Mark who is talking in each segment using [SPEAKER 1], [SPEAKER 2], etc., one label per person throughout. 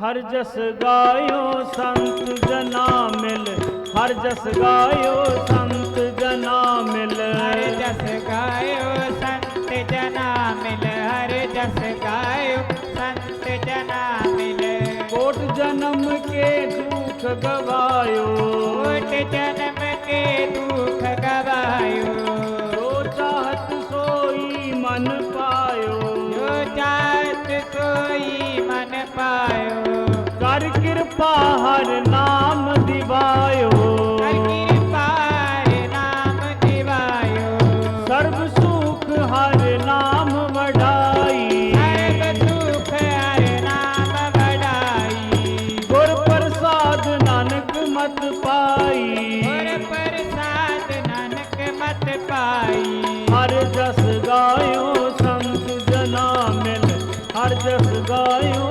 [SPEAKER 1] हर जस गायो संत जना मिल हर जस गायो संत जना
[SPEAKER 2] मिल। हर जस गायो संत
[SPEAKER 1] जना मिल हर जस गायो
[SPEAKER 2] संत जना मिल। कोट जन्म
[SPEAKER 1] के दुख गवायो। कोट जन्म
[SPEAKER 2] के ਕਿਰਪਾ ਹਰ ਨਾਮ ਦਿਵਾਇਓ
[SPEAKER 1] ਹਰ ਕਿਰਪਾ ਹਰਿ ਨਾਮ ਦਿਵਾਇਓ
[SPEAKER 2] ਸਰਬ ਸੁਖ ਹਰ ਨਾਮ ਵਡਾਈ
[SPEAKER 1] ਸਰਬ ਸੁਖ ਹਰਿ ਨਾਮ ਵਡਾਈ
[SPEAKER 2] ਗੁਰ ਪ੍ਰਸਾਦ ਨਾਨਕ ਮਤ ਪਾਈ
[SPEAKER 1] ਗੁਰ ਪ੍ਰਸਾਦ ਨਾਨਕ ਮਤ ਪਾਈ
[SPEAKER 2] ਹਰ ਜਸ ਗਾਇਓ ਸੰਤ ਜਨਾ ਮਿਲ ਹਰ ਜਸ ਗਾਇਓ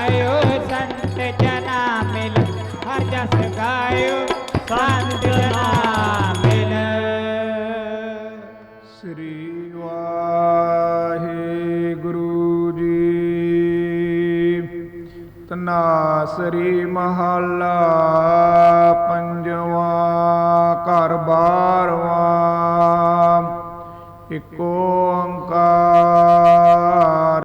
[SPEAKER 1] ਗਾਇਓ, ਸੰਤ ਜਨਾ ਮਿਲ, ਹਰ ਜਸ ਗਾਇਓ, ਸੰਤ ਜਨਾ ਮਿਲ।
[SPEAKER 3] ਸ੍ਰੀ ਵਾਹਿਗੁਰੂ ਜੀ। ਤਨਾਸਰੀ ਮਹੱਲਾ ਪੰਜਵਾ ਘਰ ਬਾਰਵਾ, ਇਕ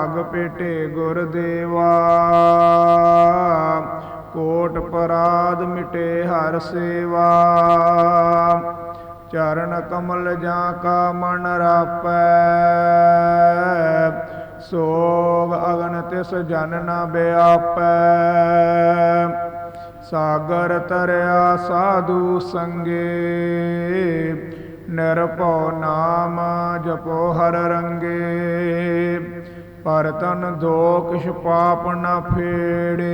[SPEAKER 3] ਭਾਗ ਪੇਟੇ ਗੁਰ ਦੇਵਾ ਕੋਟ ਪਰਾਧ ਮਿਟੇ ਹਰ ਸੇਵਾ। ਚਰਨ ਕਮਲ ਜਾਂ ਕਾ ਮਨ ਰਾਪੈ। ਸੋਗ ਅਗਨ ਤਿਸ ਜਨ ਨ ਬਿਆਪੈ। ਸਾਗਰ ਤਰਿਆ ਸਾਧੂ ਸੰਗੇ। ਨਿਰਭਉ ਨਾਮ ਜਪੋ ਹਰ ਰੰਗੇ। ਪਰ ਤਨ ਦੋਖ ਪਾਪ ਨ ਫੇੜੇ।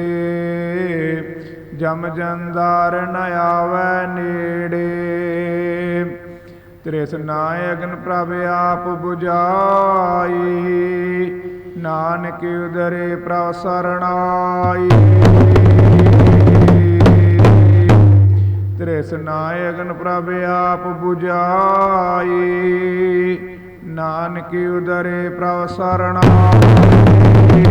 [SPEAKER 3] ਜਮ ਜੰਦਾਰ ਨ ਆਵੈ ਨੇੜੇ। ਤ੍ਰਿਸ ਨਾਇਕਨ ਪ੍ਰਭ ਆਪ 부ਝਾਈ ਨਾਨਕ ਉਦਰੇ ਪ੍ਰਭ ਸਰਣਾਈ। ਤ੍ਰਿਸ ਨਾਇਕਨ ਪ੍ਰਭ ਆਪ 부ਝਾਈ ਨਾਨਕ ਉਦਰੇ ਪ੍ਰਭ ਸਰਣਾਈ